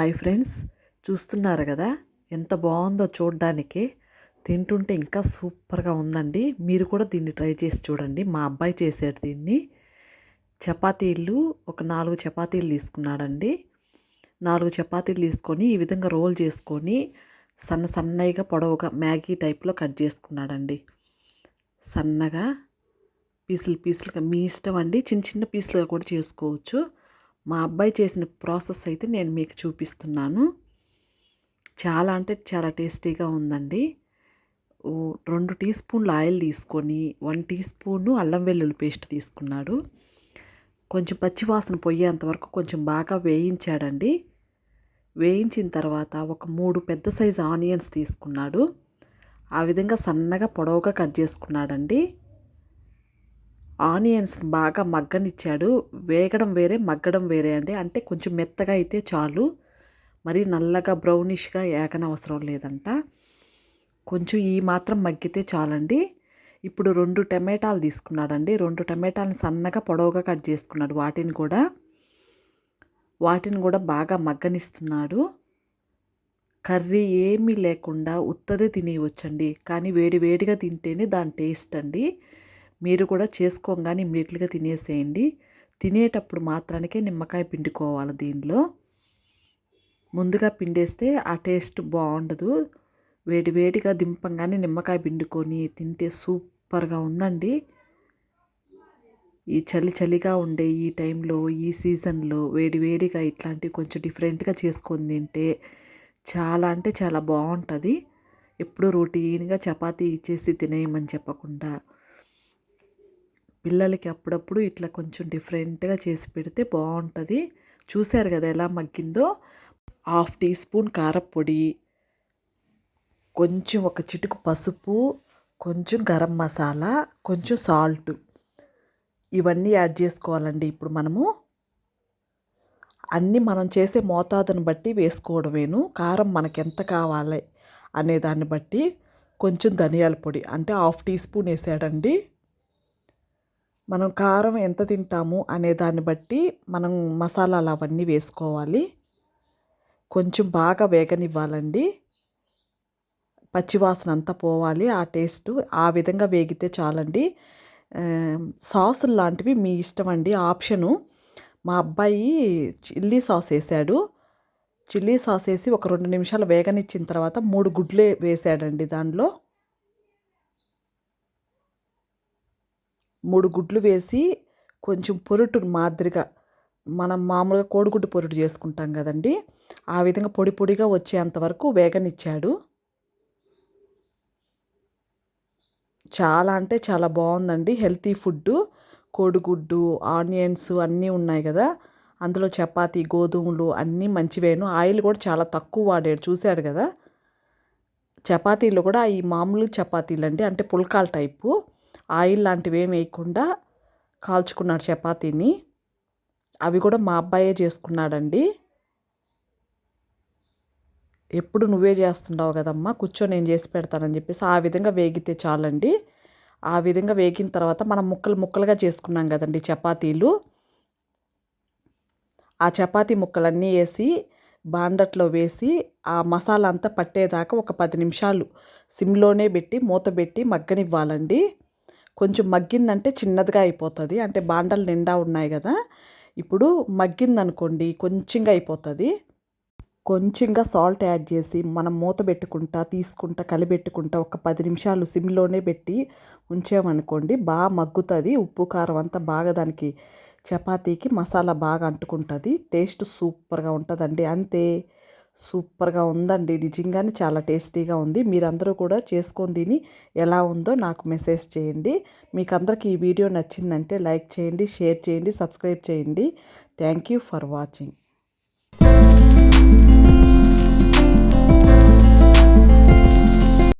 Hi friends. చూస్తున్నారు కదా? ఎంత బాగుందో చూడడానికి. తింటుంటే ఇంకా సూపర్గా ఉందండి. మీరు కూడా దీన్ని ట్రై చేసి చూడండి. మా అబ్బాయి చేశాడు దీన్ని. చపాతీలు ఒక నాలుగు చపాతీలు తీసుకున్నాడండి. నాలుగు చపాతీలు తీసుకొని ఈ విధంగా రోల్ చేసుకొని సన్న సన్నగా పొడవుగా మ్యాగీ టైప్లో కట్ చేసుకున్నాడండి. సన్నగా పీసులు పీసులుగా మీ ఇష్టం అండి. చిన్న చిన్న పీసులుగా కూడా చేసుకోవచ్చు. మా అబ్బాయి చేసిన ప్రాసెస్ అయితే నేను మీకు చూపిస్తున్నాను. చాలా అంటే చాలా టేస్టీగా ఉందండి. రెండు టీ స్పూన్లు ఆయిల్ తీసుకొని వన్ టీ స్పూను అల్లం వెల్లుల్లి పేస్ట్ తీసుకున్నాడు. కొంచెం పచ్చివాసన పోయేంత వరకు కొంచెం బాగా వేయించాడండి. వేయించిన తర్వాత ఒక మూడు పెద్ద సైజు ఆనియన్స్ తీసుకున్నాడు. ఆ విధంగా సన్నగా పొడవుగా కట్ చేసుకున్నాడండి. ఆనియన్స్ బాగా మగ్గనిచ్చాడు. వేగడం వేరే మగ్గడం వేరే అండి. అంటే కొంచెం మెత్తగా అయితే చాలు. మరి నల్లగా బ్రౌనిష్గా ఏకనవసరం లేదంట. కొంచెం ఈ మాత్రం మగ్గితే చాలండి. ఇప్పుడు రెండు టమాటాలు తీసుకున్నాడండి. రెండు టమాటాలను సన్నగా పొడవుగా కట్ చేసుకున్నాడు. వాటిని కూడా వాటిని కూడా బాగా మగ్గనిస్తున్నాడు. కర్రీ ఏమీ లేకుండా ఉత్తదే తినేయవచ్చండి కానీ వేడి వేడిగా తింటేనే దాని టేస్ట్ అండి. మీరు కూడా చేసుకోగానే ఇమ్మీడియట్గా తినేసేయండి. తినేటప్పుడు మాత్రానికే నిమ్మకాయ పిండుకోవాలి దీనిలో. ముందుగా పిండేస్తే ఆ టేస్ట్ బాగుండదు. వేడివేడిగా దింపంగానే నిమ్మకాయ పిండుకొని తింటే సూపర్గా ఉందండి. ఈ చలి చలిగా ఉండే ఈ టైంలో ఈ సీజన్లో వేడివేడిగా ఇట్లాంటివి కొంచెం డిఫరెంట్గా చేసుకొని తింటే చాలా అంటే చాలా బాగుంటుంది. ఎప్పుడు రొటీన్గా చపాతీ ఇచ్చేసి తినేయమని చెప్పకుండా. పిల్లలకి అప్పుడప్పుడు ఇట్లా కొంచెం డిఫరెంట్గా చేసి పెడితే బాగుంటుంది చూశారు కదా ఎలా మగ్గిందో? హాఫ్ టీ స్పూన్ కారపొడి కొంచెం ఒక చిటుకు పసుపు కొంచెం గరం మసాలా కొంచెం సాల్ట్. ఇవన్నీ యాడ్ చేసుకోవాలండి ఇప్పుడు మనము. అన్నీ మనం చేసే మోతాదుని బట్టి వేసుకోవడమేను. కారం మనకి ఎంత కావాలి అనే దాన్ని బట్టి కొంచెం ధనియాల పొడి అంటే హాఫ్ టీ స్పూన్ వేసాడండి. మనం కారం ఎంత తింటాము అనే దాన్ని బట్టి మనం మసాలాలు అవన్నీ వేసుకోవాలి. కొంచెం బాగా వేగనివ్వాలండి. పచ్చివాసన అంతా పోవాలి ఆ టేస్ట్ ఆ విధంగా వేగితే చాలండి. సాసులు లాంటివి మీ ఇష్టం అండి. ఆప్షను మా అబ్బాయి చిల్లీ సాస్ వేసాడు. చిల్లీ సాస్ వేసి ఒక రెండు నిమిషాలు వేగనిచ్చిన తర్వాత మూడు గుడ్లు వేసాడండి దానిలో మూడు గుడ్లు వేసి కొంచెం పొరుటు మాదిరిగా మనం మామూలుగా కోడిగుడ్డు పొరుటు చేసుకుంటాం కదండి. ఆ విధంగా పొడి పొడిగా వచ్చేంత వరకు వేగనిచ్చాడు. చాలా అంటే చాలా బాగుందండి. హెల్తీ ఫుడ్ కోడిగుడ్డు ఆనియన్స్ అన్నీ ఉన్నాయి కదా. అందులో చపాతీ గోధుమలు అన్నీ మంచివేను. ఆయిల్ కూడా చాలా తక్కువ వాడాడు. చూశాడు కదా? చపాతీలు కూడా ఈ మామూలు చపాతీలు అండి అంటే పుల్కాల టైపు. ఆయిల్ లాంటివి ఏమి వేయకుండా కాల్చుకున్నాడు చపాతీని. అవి కూడా మా అబ్బాయే చేసుకున్నాడండి. ఎప్పుడు నువ్వే చేస్తుండవు కదమ్మా కూర్చో నేను చేసి పెడతానని చెప్పేసి ఆ విధంగా వేగితే చాలండి. ఆ విధంగా వేగిన తర్వాత మనం ముక్కలు ముక్కలుగా చేసుకున్నాం కదండి చపాతీలు. ఆ చపాతీ ముక్కలన్నీ వేసి బాండట్లో వేసి ఆ మసాలా అంతా పట్టేదాకా ఒక పది నిమిషాలు సిమ్లోనే పెట్టి మూత పెట్టి మగ్గనివ్వాలండి. కొంచెం మగ్గిందంటే చిన్నదిగా అయిపోతుంది. అంటే బాండలు నిండా ఉన్నాయి కదా. ఇప్పుడు మగ్గిందనుకోండి కొంచెంగా అయిపోతుంది. కొంచెంగా సాల్ట్ యాడ్ చేసి మనం మూత పెట్టుకుంటా తీసుకుంటా కలిపెట్టుకుంటా ఒక పది నిమిషాలు సిమ్లోనే పెట్టి ఉంచామనుకోండి బాగా మగ్గుతుంది. ఉప్పు కారం అంతా బాగా దానికి చపాతీకి మసాలా బాగా అంటుకుంటుంది. టేస్ట్ సూపర్గా ఉంటుందండి. అంతే. సూపర్గా ఉందండి. నిజంగానే చాలా టేస్టీగా ఉంది. మీరందరూ కూడా చేసుకొని తిని ఎలా ఉందో నాకు మెసేజ్ చేయండి. మీకు అందరికీ ఈ వీడియో నచ్చిందంటే లైక్ చేయండి షేర్ చేయండి సబ్స్క్రైబ్ చేయండి. Thank you for watching.